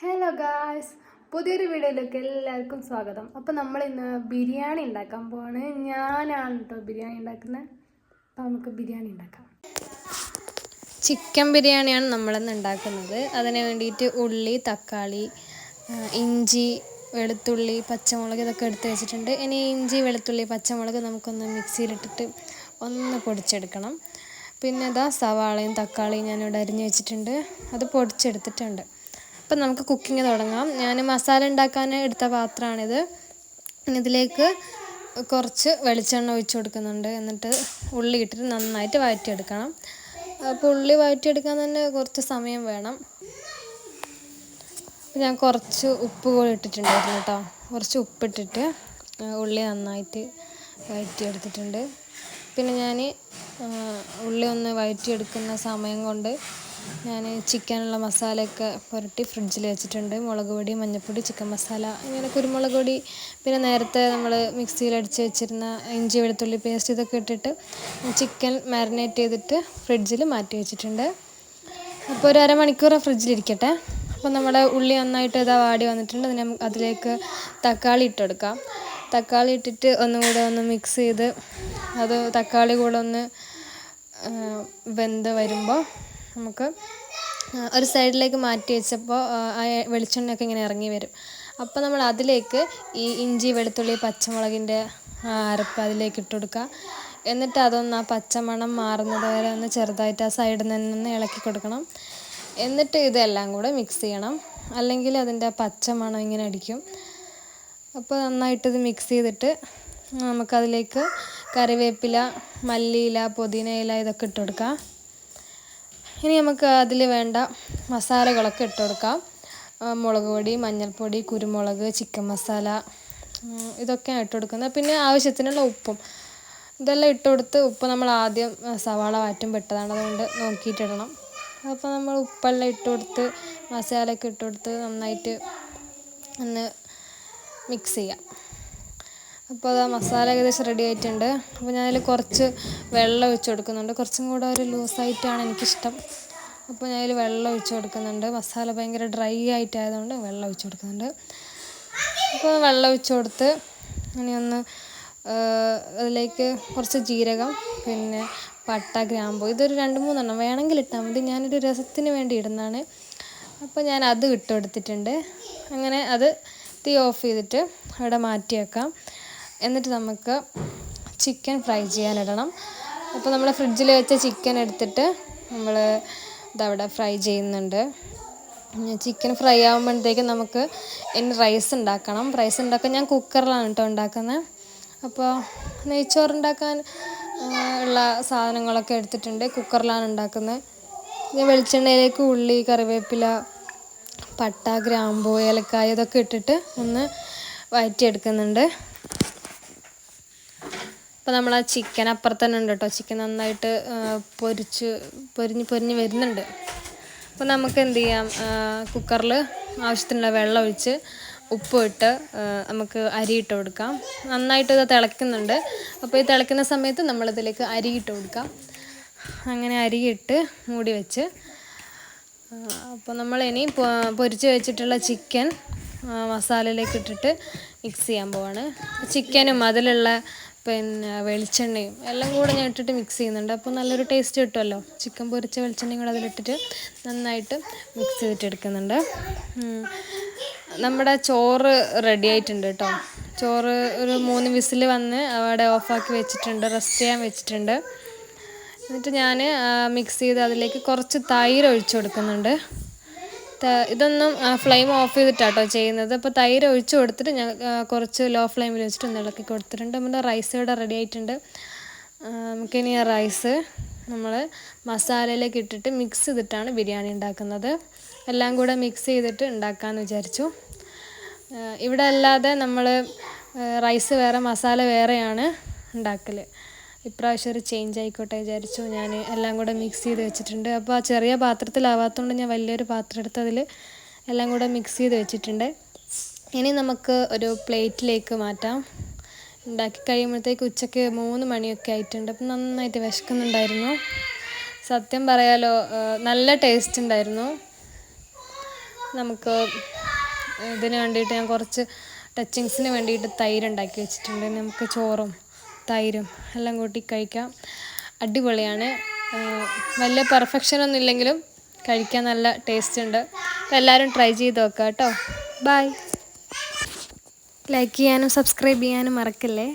Hello guys പുതിയൊരു വീഡിയോയിലേക്ക് എല്ലാവർക്കും സ്വാഗതം. അപ്പോൾ നമ്മൾ ഇന്ന് ബിരിയാണി ഉണ്ടാക്കാൻ പോവാണ്. ഞാനാണ് കേട്ടോ ബിരിയാണി ഉണ്ടാക്കുന്നത്. അപ്പോൾ നമുക്ക് ബിരിയാണി ഉണ്ടാക്കാം. ചിക്കൻ ബിരിയാണിയാണ് നമ്മളിന്ന് ഉണ്ടാക്കുന്നത്. അതിന് വേണ്ടിയിട്ട് ഉള്ളി തക്കാളി ഇഞ്ചി വെളുത്തുള്ളി പച്ചമുളക് ഇതൊക്കെ എടുത്ത് വെച്ചിട്ടുണ്ട്. ഇനി ഇഞ്ചി വെളുത്തുള്ളി പച്ചമുളക് നമുക്കൊന്ന് മിക്സിയിലിട്ടിട്ട് ഒന്ന് പൊടിച്ചെടുക്കണം. പിന്നെ ഇതാ സവാളയും തക്കാളിയും ഞാനിവിടെ അരിഞ്ഞ് വെച്ചിട്ടുണ്ട്. അത് പൊടിച്ചെടുത്തിട്ടുണ്ട്. അപ്പം നമുക്ക് കുക്കിംഗ് തുടങ്ങാം. ഞാൻ മസാല ഉണ്ടാക്കാൻ എടുത്ത പാത്രമാണിത്. ഇതിലേക്ക് കുറച്ച് വെളിച്ചെണ്ണ ഒഴിച്ചു കൊടുക്കുന്നുണ്ട്. എന്നിട്ട് ഉള്ളി ഇട്ടിട്ട് നന്നായിട്ട് വഴറ്റിയെടുക്കണം. അപ്പോൾ ഉള്ളി വഴറ്റിയെടുക്കാൻ തന്നെ കുറച്ച് സമയം വേണം. ഞാൻ കുറച്ച് ഉപ്പ് കൂടി ഇട്ടിട്ടുണ്ടായിരുന്നു കേട്ടോ. കുറച്ച് ഉപ്പിട്ടിട്ട് ഉള്ളി നന്നായിട്ട് വഴറ്റിയെടുത്തിട്ടുണ്ട്. പിന്നെ ഞാൻ ഉള്ളി ഒന്ന് വഴറ്റിയെടുക്കുന്ന സമയം കൊണ്ട് ഞാൻ ചിക്കനുള്ള മസാലയൊക്കെ പുരട്ടി ഫ്രിഡ്ജിൽ വെച്ചിട്ടുണ്ട്. മുളക് പൊടി മഞ്ഞൾപ്പൊടി ചിക്കൻ മസാല ഇങ്ങനെ കുരുമുളക് പൊടി പിന്നെ നേരത്തെ നമ്മൾ മിക്സിയിൽ അടിച്ച് വെച്ചിരുന്ന ഇഞ്ചി വെളുത്തുള്ളി പേസ്റ്റ് ഇതൊക്കെ ഇട്ടിട്ട് ചിക്കൻ മാരിനേറ്റ് ചെയ്തിട്ട് ഫ്രിഡ്ജിൽ മാറ്റി വെച്ചിട്ടുണ്ട്. അപ്പോൾ ഒരു അരമണിക്കൂർ ഫ്രിഡ്ജിലിരിക്കട്ടെ അപ്പോൾ നമ്മുടെ ഉള്ളി നന്നായിട്ട് ഇതാ വാടി വന്നിട്ടുണ്ട്. അതിന് അതിലേക്ക് തക്കാളി ഇട്ടെടുക്കാം തക്കാളി ഇട്ടിട്ട് ഒന്നും കൂടെ ഒന്ന് മിക്സ് ചെയ്ത് അത് തക്കാളി കൂടെ ഒന്ന് വെന്ത് വരുമ്പോൾ നമുക്ക് ഒരു സൈഡിലേക്ക് മാറ്റി വെച്ചപ്പോൾ ആ, വെളിച്ചെണ്ണയൊക്കെ ഇങ്ങനെ ഇറങ്ങി വരും. അപ്പോൾ നമ്മൾ അതിലേക്ക് ഈ ഇഞ്ചി വെളുത്തുള്ളി പച്ചമുളകിന്റെ അരപ്പ് അതിലേക്ക് ഇട്ട് കൊടുക്കുക. എന്നിട്ട് അതൊന്ന് ആ പച്ചമണം മാറുന്നത് വരെ ഒന്ന് ചെറുതായിട്ട് ആ സൈഡിൽ നിന്ന് ഒന്ന് ഇളക്കി കൊടുക്കണം. എന്നിട്ട് ഇതെല്ലാം കൂടെ മിക്സ് ചെയ്യണം. അല്ലെങ്കിൽ അതിന്റെ പച്ചമണം ഇങ്ങനെ അടിക്കും. അപ്പോൾ നന്നായിട്ട് ഇത് മിക്സ് ചെയ്തിട്ട് നമുക്കതിലേക്ക് കറിവേപ്പില മല്ലിയില പുതിന ഇല ഇതൊക്കെ ഇട്ട് കൊടുക്കാം ഇനി നമുക്ക് അതിൽ വേണ്ട മസാലകളൊക്കെ ഇട്ട് കൊടുക്കാം. മുളക് പൊടി മഞ്ഞൾപ്പൊടി കുരുമുളക് ചിക്കൻ മസാല ഇതൊക്കെയാണ് ഇട്ട് കൊടുക്കുന്നത്. പിന്നെ ആവശ്യത്തിനുള്ള ഉപ്പും. ഇതെല്ലാം ഇട്ട് കൊടുത്ത് ഉപ്പ് നമ്മൾ ആദ്യം സവാള വാറ്റും പെട്ടതാണ്. അതുകൊണ്ട് നോക്കിയിട്ടിടണം. അപ്പോൾ നമ്മൾ ഉപ്പെല്ലാം ഇട്ട് കൊടുത്ത് മസാലയൊക്കെ ഇട്ട് കൊടുത്ത് നന്നായിട്ട് ഒന്ന് മിക്സ് ചെയ്യാം. അപ്പോൾ അത് മസാല ഏകദേശം റെഡി ആയിട്ടുണ്ട്. അപ്പോൾ ഞാനതിൽ കുറച്ച് വെള്ളം ഒഴിച്ച് കൊടുക്കുന്നുണ്ട്. കുറച്ചും കൂടെ ഒരു ലൂസായിട്ടാണ് എനിക്കിഷ്ടം. അപ്പോൾ ഞാനതിൽ വെള്ളം ഒഴിച്ച് കൊടുക്കുന്നുണ്ട്. മസാല ഭയങ്കര ഡ്രൈ ആയിട്ടായതുകൊണ്ട് വെള്ളം ഒഴിച്ച് കൊടുക്കുന്നുണ്ട്. അപ്പോൾ വെള്ളം ഒഴിച്ച് കൊടുത്ത് ഇനി ഒന്ന് അതിലേക്ക് കുറച്ച് ജീരകം പിന്നെ പട്ട ഗ്രാമ്പു ഇതൊരു രണ്ട് മൂന്നെണ്ണം വേണമെങ്കിൽ ഇട്ടാൽ മതി. ഞാനൊരു രസത്തിന് വേണ്ടി ഇടുന്നതാണ്. അപ്പോൾ ഞാൻ അത് ഇട്ട് കൊടുത്തിട്ടുണ്ട്. അങ്ങനെ അത് തീ ഓഫ് ചെയ്തിട്ട് അവിടെ മാറ്റി വെക്കാം എന്നിട്ട് നമുക്ക് ചിക്കൻ ഫ്രൈ ചെയ്യാനിടണം. അപ്പോൾ നമ്മൾ ഫ്രിഡ്ജിൽ വെച്ച ചിക്കൻ എടുത്തിട്ട് നമ്മൾ ഇതവിടെ ഫ്രൈ ചെയ്യുന്നുണ്ട്. ചിക്കൻ ഫ്രൈ ആകുമ്പോഴത്തേക്കും നമുക്ക് ഇനി റൈസ് ഉണ്ടാക്കണം. റൈസ് ഉണ്ടാക്കാൻ ഞാൻ കുക്കറിലാണ് കേട്ടോ ഉണ്ടാക്കുന്നത് അപ്പോൾ നെയ്ച്ചോറ് ഉണ്ടാക്കാൻ ഉള്ള സാധനങ്ങളൊക്കെ എടുത്തിട്ടുണ്ട്. കുക്കറിലാണ് ഉണ്ടാക്കുന്നത് വെളിച്ചെണ്ണയിലേക്ക് ഉള്ളി കറിവേപ്പില പട്ട ഗ്രാമ്പു ഏലക്കായ ഇതൊക്കെ ഇട്ടിട്ട് ഒന്ന് വഴറ്റിയെടുക്കുന്നുണ്ട് അപ്പോൾ നമ്മൾ ആ ചിക്കൻ അപ്പുറത്ത് തന്നെ ഉണ്ട് കേട്ടോ ചിക്കൻ നന്നായിട്ട് പൊരിച്ച് പൊരിഞ്ഞ് പൊരിഞ്ഞ് വരുന്നുണ്ട്. അപ്പോൾ നമുക്ക് എന്ത് ചെയ്യാം? കുക്കറിൽ ആവശ്യത്തിനുള്ള വെള്ളം ഒഴിച്ച് ഉപ്പ് ഇട്ട് നമുക്ക് അരി ഇട്ട് കൊടുക്കാം. നന്നായിട്ട് ഇത് തിളയ്ക്കുന്നുണ്ട്. അപ്പോൾ ഈ തിളയ്ക്കുന്ന സമയത്ത് നമ്മളിതിലേക്ക് അരി ഇട്ട് കൊടുക്കാം. അങ്ങനെ അരി ഇട്ട് മൂടി വെച്ച് അപ്പോൾ നമ്മൾ ഇനി പൊരിച്ച് വെച്ചിട്ടുള്ള ചിക്കൻ മസാലയിലേക്ക് ഇട്ടിട്ട് മിക്സ് ചെയ്യാൻ പോവാണ്. ചിക്കനും അതിലുള്ള പിന്നെ വെളിച്ചെണ്ണയും എല്ലാം കൂടെ ഞാൻ ഇട്ടിട്ട് മിക്സ് ചെയ്യുന്നുണ്ട്. അപ്പോൾ നല്ലൊരു ടേസ്റ്റ് കിട്ടുമല്ലോ. ചിക്കൻ പൊരിച്ച വെളിച്ചെണ്ണയും കൂടെ അതിലിട്ടിട്ട് നന്നായിട്ട് മിക്സ് ചെയ്തിട്ട് എടുക്കുന്നുണ്ട് നമ്മുടെ ചോറ് റെഡി ആയിട്ടുണ്ട് കേട്ടോ. ചോറ് ഒരു മൂന്ന് വിസിൽ വന്ന് അവിടെ ഓഫാക്കി വെച്ചിട്ടുണ്ട് റെസ്റ്റ് ചെയ്യാൻ വെച്ചിട്ടുണ്ട്. എന്നിട്ട് ഞാൻ മിക്സ് ചെയ്ത് അതിലേക്ക് കുറച്ച് തൈര് ഒഴിച്ചു കൊടുക്കുന്നുണ്ട്. ഇതൊന്നും ഫ്ലെയിം ഓഫ് ചെയ്തിട്ടാട്ടോ ചെയ്യുന്നത്. അപ്പോൾ തൈര് ഒഴിച്ചു കൊടുത്തിട്ട് ഞാൻ കുറച്ച് ലോ ഫ്ലെയിമിൽ വെച്ചിട്ട് ഒന്ന് ഇളക്കി കൊടുത്തിട്ടുണ്ട്. നമ്മുടെ റൈസ് ഇവിടെ റെഡി ആയിട്ടുണ്ട്. നമുക്കിനി ആ റൈസ് നമ്മൾ മസാലയിലേക്ക് ഇട്ടിട്ട് മിക്സ് ചെയ്തിട്ടാണ് ബിരിയാണി ഉണ്ടാക്കുന്നത്. എല്ലാം കൂടെ മിക്സ് ചെയ്തിട്ട് ഉണ്ടാക്കാമെന്ന് വിചാരിച്ചു. ഇവിടെ അല്ലാതെ നമ്മൾ റൈസ് വേറെ മസാല വേറെയാണ് ഉണ്ടാക്കൽ ഇപ്രാവശ്യം ഒരു ചേഞ്ച് ആയിക്കോട്ടെ വിചാരിച്ചു. ഞാൻ എല്ലാം കൂടെ മിക്സ് ചെയ്ത് വെച്ചിട്ടുണ്ട്. അപ്പോൾ ആ ചെറിയ പാത്രത്തിലാവാത്തതുകൊണ്ട് ഞാൻ വലിയൊരു പാത്രം എടുത്ത് അതിൽ എല്ലാം കൂടെ മിക്സ് ചെയ്ത് വെച്ചിട്ടുണ്ട്. ഇനി നമുക്ക് ഒരു പ്ലേറ്റിലേക്ക് മാറ്റാം. ഉണ്ടാക്കി കഴിയുമ്പോഴത്തേക്ക് ഉച്ചയ്ക്ക് മൂന്ന് മണിയൊക്കെ ആയിട്ടുണ്ട്. അപ്പം നന്നായിട്ട് വിശക്കുന്നുണ്ടായിരുന്നു. സത്യം പറയാലോ നല്ല ടേസ്റ്റ് ഉണ്ടായിരുന്നു. നമുക്ക് ഇതിന് വേണ്ടിയിട്ട് ഞാൻ കുറച്ച് ടച്ചിങ്സിന് വേണ്ടിയിട്ട് തൈര് ഉണ്ടാക്കി വെച്ചിട്ടുണ്ട്. നമുക്ക് ചോറും തൈരും എല്ലാം കൂട്ടി കഴിക്കാം. അടിപൊളിയാണ്. വലിയ പെർഫെക്ഷൻ ഒന്നും ഇല്ലെങ്കിലും കഴിക്കാൻ നല്ല ടേസ്റ്റ് ഉണ്ട്. എല്ലാവരും ട്രൈ ചെയ്ത് നോക്കാം കേട്ടോ. ബായ് ലൈക്ക് ചെയ്യാനും സബ്സ്ക്രൈബ് ചെയ്യാനും മറക്കല്ലേ?